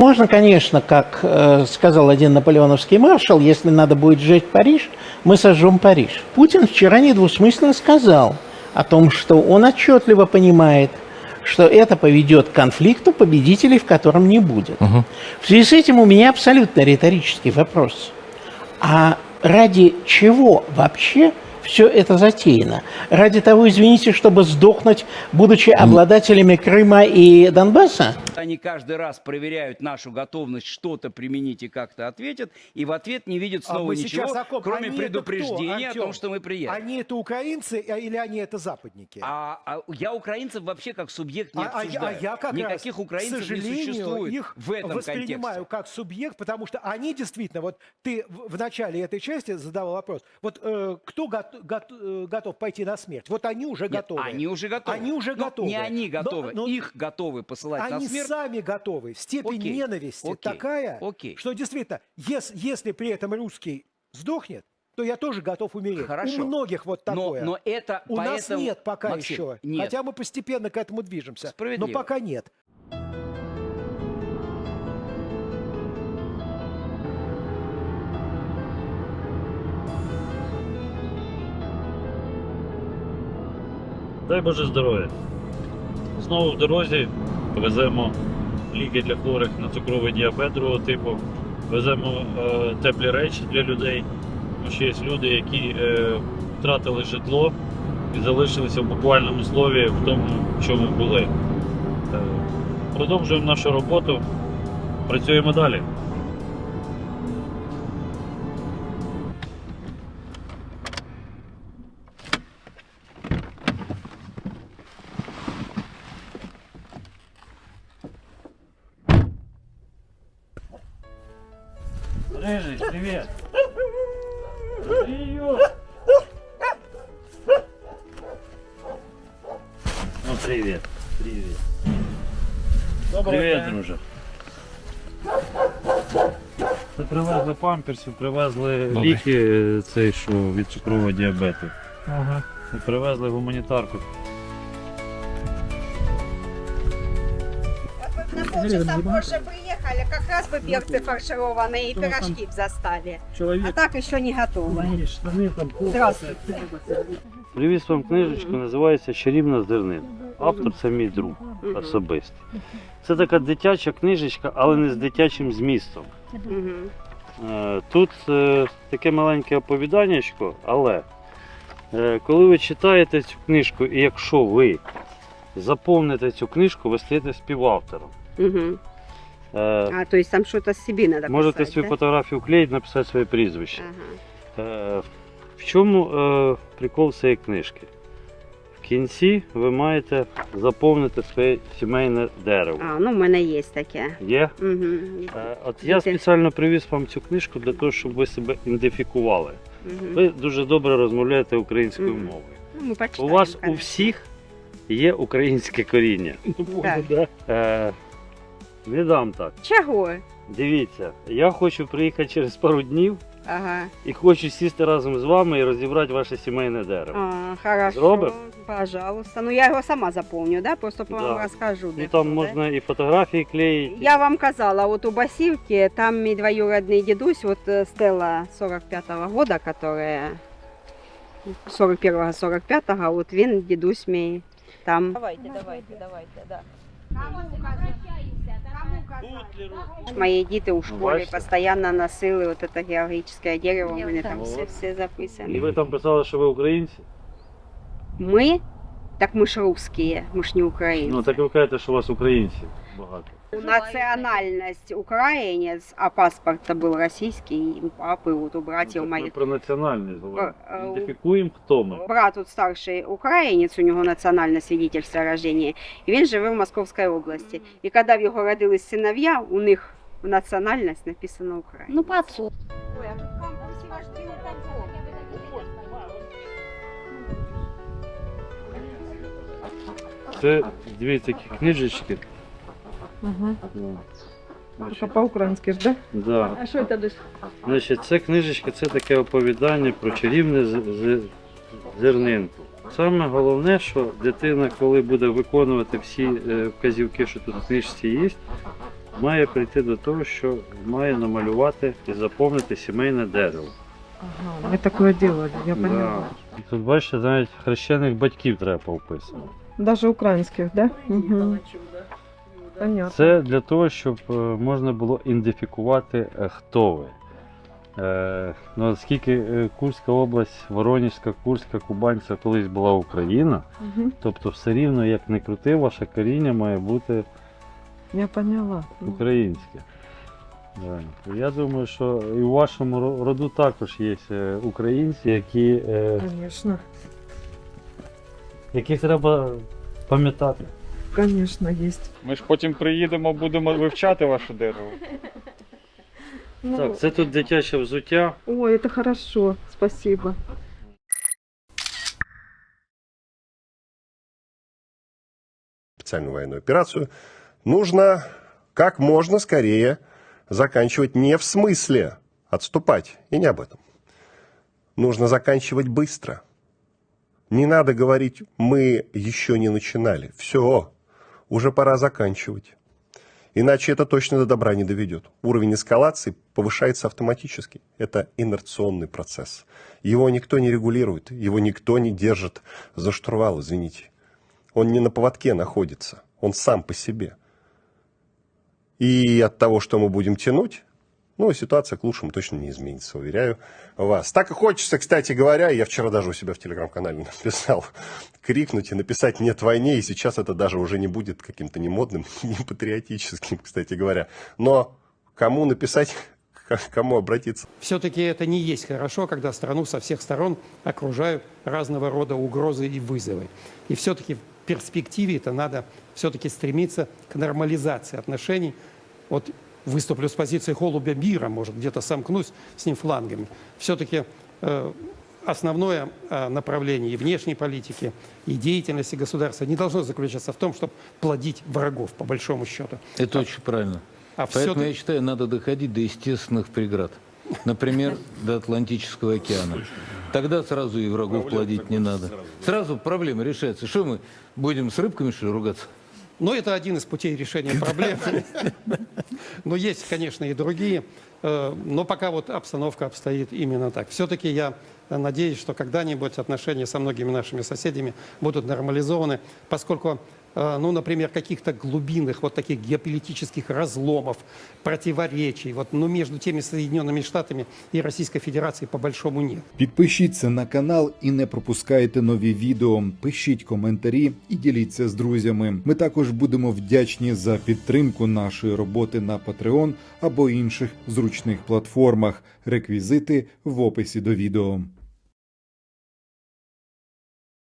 Можно, конечно, как э, сказал один наполеоновский маршал, если надо будет сжечь Париж, мы сожжем Париж. Путин вчера недвусмысленно сказал о том, что он отчетливо понимает, что это поведет к конфликту, победителей в котором не будет. В связи с этим у меня абсолютно риторический вопрос. А ради чего вообще все это затеяно? Ради того, извините, чтобы сдохнуть, будучи обладателями Крыма и Донбасса? Они каждый раз проверяют нашу готовность что-то применить и как-то ответят, и в ответ не видят А снова мы ничего, сейчас о ком? кроме Они это кто, предупреждения о том, что мы приедем. Они это украинцы а- или они это западники? А, а я украинцев вообще как субъект не А- а обсуждаю. а я как Никаких раз, украинцев к сожалению, не существует их в этом воспринимаю контексте. как субъект, потому что они действительно, вот ты в, начале этой части задавал вопрос, вот э, кто гот- гот- э, готов пойти на смерть? Вот они уже Нет, готовы. Они уже готовы. Они уже Ну, готовы. Не они Но- готовы, но- их готовы посылать на Они смерть. сами готовы. Степень Окей, ненависти окей, такая, окей. что действительно, ес- если при этом русский сдохнет, то я тоже готов умереть. Хорошо. У многих вот Но, такое. но это У нас поэтому- нет пока Максим, еще. Нет. Хотя мы постепенно к этому движемся. Но пока нет. Дай Боже здоров'я. Знову в дорозі веземо ліки для хворих на цукровий діабет другого типу. Веземо е, теплі речі для людей. Тому що є люди, які е, втратили житло і залишилися в буквальному слові в тому, чому були. Е, продовжуємо нашу роботу, працюємо далі. Рыжий, привет! Привет! Ну, привет, привет. Привет, друже. Це привезли памперсів, привезли ліки цей, що від цукрового діабету. Ага. І привезли гуманітарку. На полчаса позже приехали, как раз бы перцы фаршированные и пирожки в заставе. А так еще не готовы. Здравствуйте. Привіз вам книжечку, називається Чарівна зернина. Автор це мій друг особистий. Це така дитяча книжечка, але не з дитячим змістом. Мгм. Е, Тут е, таке маленьке оповіданнячко, але е, коли ви читаєте цю книжку, і якщо ви заповните цю книжку, ви стаєте співавтором. Мгм. Е, А, то есть там что-то себе надо Можете писать, свою да? фотографію вклеїти, написати своє прізвище. Ага. Е, В чому е, прикол цієї книжки? В кінці ви маєте заповнити своє сімейне дерево. А, ну, у мене є таке. Є? Угу. От я спеціально привіз вам цю книжку для того, щоб ви себе ідентифікували. Угу. Ви дуже добре розмовляєте українською Мгм. мовою. Ну, ми У вас у конечно. всіх є українське коріння. Так. Е, не дам так. Чого? Дивіться, я хочу приїхати через пару днів Ага. і хочу сісти разом з вами і розібрати ваше сімейне дерево. А, хорошо. Зробимо? Пожалуйста. Ну, я його сама заповню, да? Просто Да. вам розкажу. Ну там да? можна і фотографії клеїти. Я вам казала, от у Басівки, там мій двоюродний дідусь, от е, Стелла 45-го года, которая 41-45-го, от він дідусь мій там. Давайте, давайте, давайте, да. Мої діти у школі постоянно носили от це геологічне дерево, у мене там все, все І записано. ви там писали, що ви українці? Ми? Так ми ж русські, ми ж не українці. Ну так ви кажете, що у вас українців багато. Національність українець, а паспорт був російський, у папи, от у Ну, братів ми моїх. про національність говоримо. Е, е, Ідентифікуємо, хто ми. Брат тут старший українець, у нього національне свідчення рождения, і він живе в Московській області. І коли в його родились синов'я, у них національність написана Україна. Ну, по отцу. Це дві такі книжечки. Ага. Ну, Только значить, по-украински, да? да. А что это дось? Значить, це книжечка, це таке оповідання про чарівне зернинку. Саме головне, що дитина, коли буде виконувати всі е, вказівки, що тут в книжці є, має прийти до того, що має намалювати і заповнити сімейне дерево. Ага, мы такое делали, я поняла. І тут бачите, навіть хрещених батьків треба повписувати. Даже украинских, да? Угу. Понятно. Це для того, щоб е, можна було ідентифікувати, е, хто ви. Е, ну, оскільки е, Курська область, Воронежська, Курська, Кубань це колись була Україна, Мгм. тобто все рівно, як не крути, ваше коріння має бути Я поняла. українське. Да. Я думаю, що і у вашому ро- роду також є е, українці, які, е, яких треба пам'ятати. Конечно, есть. Ми ж потім приїдемо, будемо вивчати ваше дерево. Ну, Так, це тут дитяче взуття. Ой, это хорошо, спасибо. специальную военную операцию, нужно как можно скорее заканчивать не в смысле отступать, и не об этом. Нужно заканчивать быстро. Не надо говорить, мы еще не начинали. Все, уже пора заканчивать. Иначе это точно до добра не доведет. Уровень эскалации повышается автоматически. Это инерционный процесс. Его никто не регулирует, его никто не держит за штурвал, извините. Он не на поводке находится, он сам по себе. И от того, что мы будем тянуть, ну, ситуация к лучшему точно не изменится, уверяю вас. Так и хочется, кстати говоря, я вчера даже у себя в телеграм-канале написал, крикнуть и написать «нет войне», и сейчас это даже уже не будет каким-то немодным, не патриотическим, кстати говоря. Но кому написать, к кому обратиться? Все-таки это не есть хорошо, когда страну со всех сторон окружают разного рода угрозы и вызовы. И все-таки в перспективе это надо все-таки стремиться к нормализации отношений. Вот выступлю с позиции голубя мира, может, где-то сомкнусь с ним флангами. Все-таки э, основное э, направление и внешней политики, и деятельности государства не должно заключаться в том, чтобы плодить врагов, по большому счету. Это очень правильно. А Поэтому я считаю, надо доходить до естественных преград. Например, до Атлантического океана. Тогда сразу и врагов плодить не надо. Сразу проблема решается. Что мы будем с рыбками, что ли, ругаться? Но это один из путей решения проблем. Но есть, конечно, и другие. Э, Но пока вот обстановка обстоит именно так. Все-таки я надеюсь, что когда-нибудь отношения со многими нашими соседями будут нормализованы, поскольку, э, ну, например, каких-то глубинных вот таких геополитических разломов, противоречий, вот, ну, между теми Соединенными Штатами и Российской Федерацией по большому нет. Підпишіться на канал і не пропускайте нові відео. Пишіть коментарі і діліться з друзями. Ми також будемо вдячні за підтримку нашої роботи на Patreon або інших зручних платформах. Реквізити в описі до відео.